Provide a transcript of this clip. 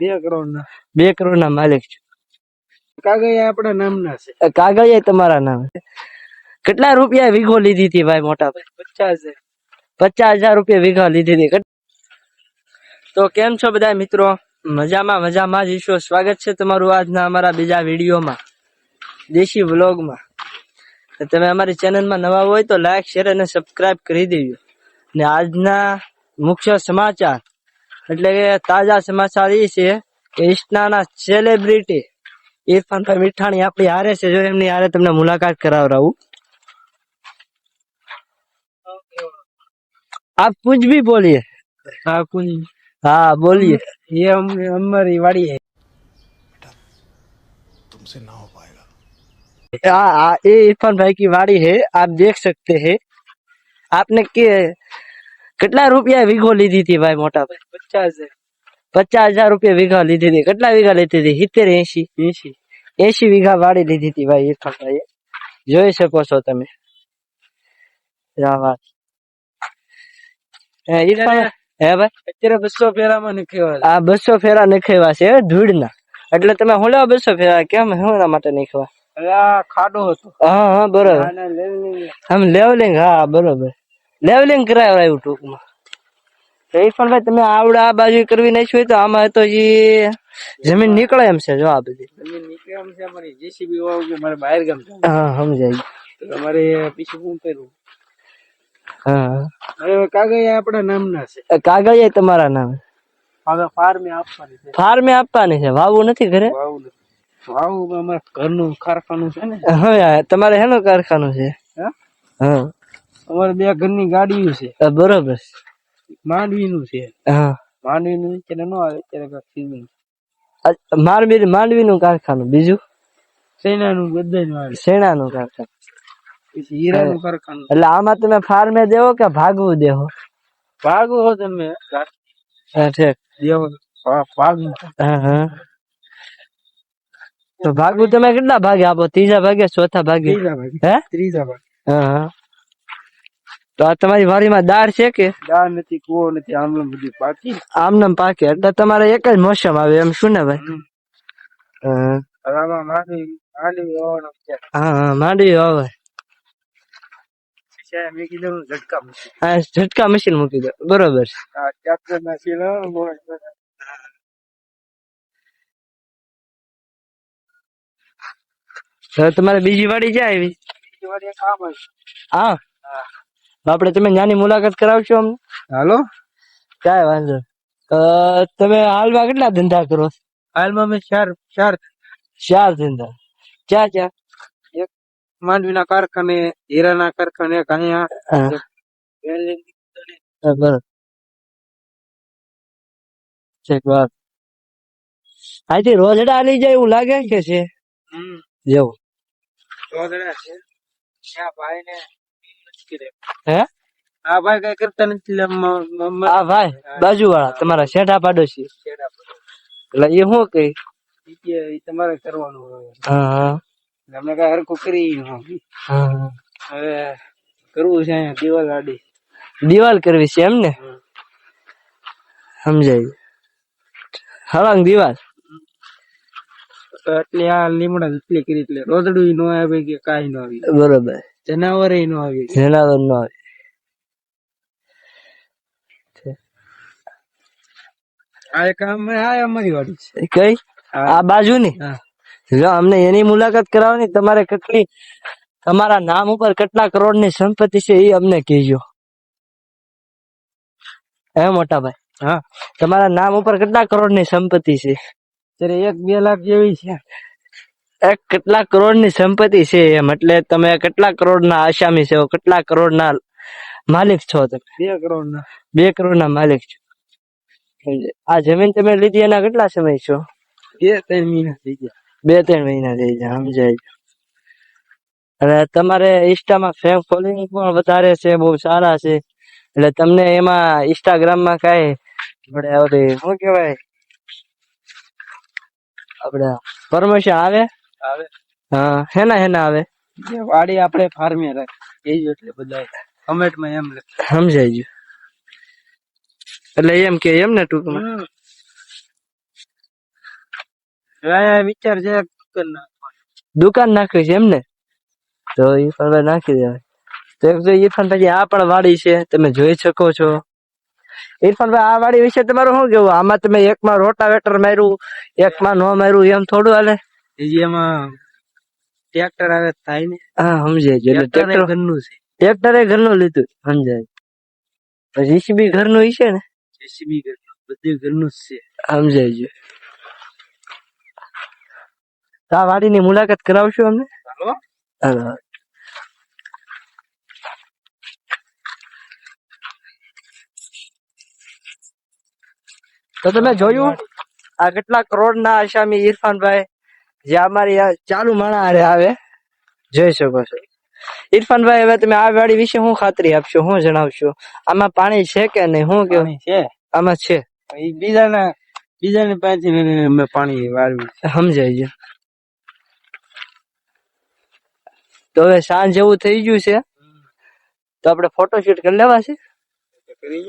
બે કરોડ ના બે કરોડ ના માલિક છું. કાગળિયા આપણા નામના છે. કાગળિયા તમારા નામ. નામે કેટલા રૂપિયા વીઘો લીધી હતી ભાઈ મોટા ભાઈ? પચાસ પચાસ હજાર રૂપિયા વીઘા લીધી હતી. તો કેમ છો બધા મિત્રો? મજામાં મજામાં જ ઈશો. સ્વાગત છે તમારું આજના અમારા બીજા વિડીયોમાં દેશી વ્લોગમાં. તમે અમારી ચેનલમાં નવા હોય તો લાઈક શેર અને સબસ્ક્રાઈબ કરી દેજો. ને આજના મુખ્ય સમાચાર. એટલે કે તાજા સમાચાર એ છે કે ઇસ્ટનાના સેલિબ્રિટી ઇરફાનભાઈ મીઠાણી આપણી હારે છે જો એમની હારે તમને મુલાકાત કરાવરાવું आप कुछ भी बोलिए હા કુંજ हाँ बोलिए ये हम हमारी वाड़ी है तुमसे ना हो पाएगा हाँ हाँ, ये इरफान भाई की वाड़ी है आप देख सकते हैं आपने के કેટલા રૂપિયા વીઘો લીધી હતી ભાઈ મોટા ભાઈ? પચાસ પચાસ હજાર રૂપિયા વીઘા લીધી હતી. કેટલા વીઘા લીધી હતી? સિત્તેર એસી એસી એસી વીઘા વાડી લીધી હતી ભાઈ ઇરફાન ભાઈ જોઈ શકો છો તમે. વાત હે, ભાઈ? અત્યારે બસો ફેરામાં નખેવા આ બસો ફેરા નખેવા છે ધૂળના. એટલે તમે હું લેવા બસો ફેરા કેમ હું એના માટે નખવા ખાડો હતો. હા હા બરોબર. આમ લેવલિંગ હા બરોબર. લેવલિંગ કરાવડાવ્યું ટૂંકમાં તો ઇરફાન ભાઈ તમે આવડે આ બાજુ કરવી નાખી હોય તો આમાં તો જે જમીન નીકળે એમ છે જો આ બધી. જમીન નીકળે એમ છે અમારી જેસીબી વાળું કે મારે બહાર ગામ હા સમજાય. તમારે પીછું શું કર્યું? હા. હવે કાગળ આપણા નામના છે. આ કાગળ તમારા નામે. હવે ફાર્મે આપવાની છે. ફાર્મે આપવાની છે વાવવું નથી ઘરે? વાવું નથી. વાવું અમારા ઘરનું કારખાનું છે ને. હા તમારે હેનું કારખાનું છે? હે? હા અમારે બે ઘરની ગાડીઓ છે. આ બરોબર માંડવીનું છે. હા. માંડવીનું અત્યારે ન આવે અત્યારે કાંઈક season. આ માંડવી માંડવીનું કારખાનું બીજું? ચૈનાનું બધાયનું આવે. શેણાનું કારખાનું. પછી હીરાનું કારખાનું. એટલે આમાં તમે ફાર્મે દેવો કે ભાગવું દેવો? ભાગો હો તમે. હા ઠીક. દેવો. ભા- ભાગો હા હા. તો ભાગવું તમે કેટલા ભાગે આપો? ત્રીજા ભાગે ચોથા ભાગે? ત્રીજા ભાગ. હે? ત્રીજા ભાગ. હા હા. તો આ તમારી વાડીમાં દાળ છે કે? દાળ નથી કુવો નથી આમલું બધું પાકી. આમનામ પાકે. એટલે તમારે એક જ મોસમ આવે એમ શું ને ભાઈ? હમ. હા હવે આમાં માંડવી માંડવી વાવવાનો છે. હા હા માંડવી આવે છે મેં કીધું હું ઝટકા મૂકી હા ઝટકા મશીન મૂકી દો. બરોબર છે. આ ટ્રેક્ટર ના શીલો હવે તમારે બીજી વાડી ક્યાં આવી? કામ હશે હા. તો આપણે તમે નાની મુલાકાત કરાવશો અમને? હાલો? કાંઈ વાંધો. તમે હાલમાં કેટલા ધંધા કરો છો? હાલમાં મેં ચાર ચાર ચાર ધંધા. એક ક્યાં? માંડવીના કારખાને હીરાના કારખાને એક અહીંયા. બરોબર. છેક વાત અહીંથી રોજડા લઈ જાય એવું લાગે કે છે? જેવું રોજડા છે. ભાઈ ને હે? આ ભાઈ કઈ કરતા નથી એટલે મ- મ- મ- આ ભાઈ બાજુ વાળા તમારા શેઠા પાડોશી. છેડા પર. એટલે એ શું કઈ ઈ કે ઈ તમારે કરવાનું હોય. હા હા. અમે કઈ હરખું કરી ન હોય. હા હા. હવે કરવું છે અહીંયા દિવાલ આડી. દિવાલ કરવી છે એમ ને સમજાય. હળંગ દિવાલ. તો એટલે આ લીમડા એટલી કરી એટલે રોદડું નો આવે કે કાંઈ ન આવી. બરોબર. જનાવર નો આવી જનાવર નો આવે આ એક અમે આ અમારી વાડી છે કઈ આ બાજુ ની જો અમને એની મુલાકાત કરાવવાની તમારે કેટલી તમારા નામ ઉપર કેટલા કરોડની સંપત્તિ છે એ અમને કહેજો હે મોટા ભાઈ હા તમારા નામ ઉપર કેટલા કરોડની સંપત્તિ છે અત્યારે એક બે લાખ જેવી છે એક કેટલા કરોડની સંપત્તિ છે એમ. એટલે તમે કેટલા કરોડ ના આસામી છો કેટલા કરોડ ના માલિક છો તમે? બે કરોડ ના બે કરોડ ના માલિક છો. આ જમીન તમે લીધી એના કેટલા સમય છો? બે ત્રણ મહિના થઈ ગયા. બે ત્રણ મહિના થઈ ગયા સમજાય અને તમારે ઇન્સ્ટામાં ફેમ ફોલોઈંગ પણ વધારે છે બહુ સારા છે. એટલે તમને એમાં ઇન્સ્ટાગ્રામમાં કાંઈ આપણે શું કહેવાય? આપણે પરમિશન આવે આવે? હા હેના હેના આવે. જે વાડી આપણે ફાર્મે રાખી. એ જ એટલે બધા કમેન્ટમાં એમ લખે સમજાઈ ગયું. એટલે એમ કે એમ ને ટૂંકમાં? વિચાર છે દુકાન નાખવી છે એમ ને તો ઈરફાનભાઈ નાખી દેવાય. તો એક જો ઈરફાનભાઈ આ પણ વાડી છે તમે જોઈ શકો છો. ઈરફાનભાઈ આ વાડી વિશે તમારું શું કેવું આમાં તમે એકમાં રોટાવેટર માર્યું એકમાં નો માર્યું એમ થોડું હાલે? એમાં ટ્રેક્ટર આવે થાય ને. હા સમજાય છે. ટ્રેક્ટર ટ્રેક્ટર ઘરનું છે. ટ્રેક્ટરે ઘરનું લીધું સમજાય. જીસીબી ઘરનું છે ને? જીસીબી ઘરનું બધું ઘરનું જ છે. સમજાય છે. તો આ વાડીની મુલાકાત કરાવશો અમને? હાલો. તો તમે જોયું આ કેટલા કરોડ ના આસામી ઇરફાનભાઈ જે અમારી આ ચાલુ માણા હારે આવે જોઈ શકો છો. ઇરફાનભાઈ હવે તમે આ વાડી વિશે શું ખાતરી આપશો શું જણાવશો? આમાં પાણી છે કે નહીં? શું કે છે. આમાં છે. બીજાના બીજાની લઈને અમે પાણી વાળવી. સમજાય છે તો હવે સાંજ જેવું થઈ ગયું છે. તો આપણે ફોટોશૂટ કરી લેવા છે? કરી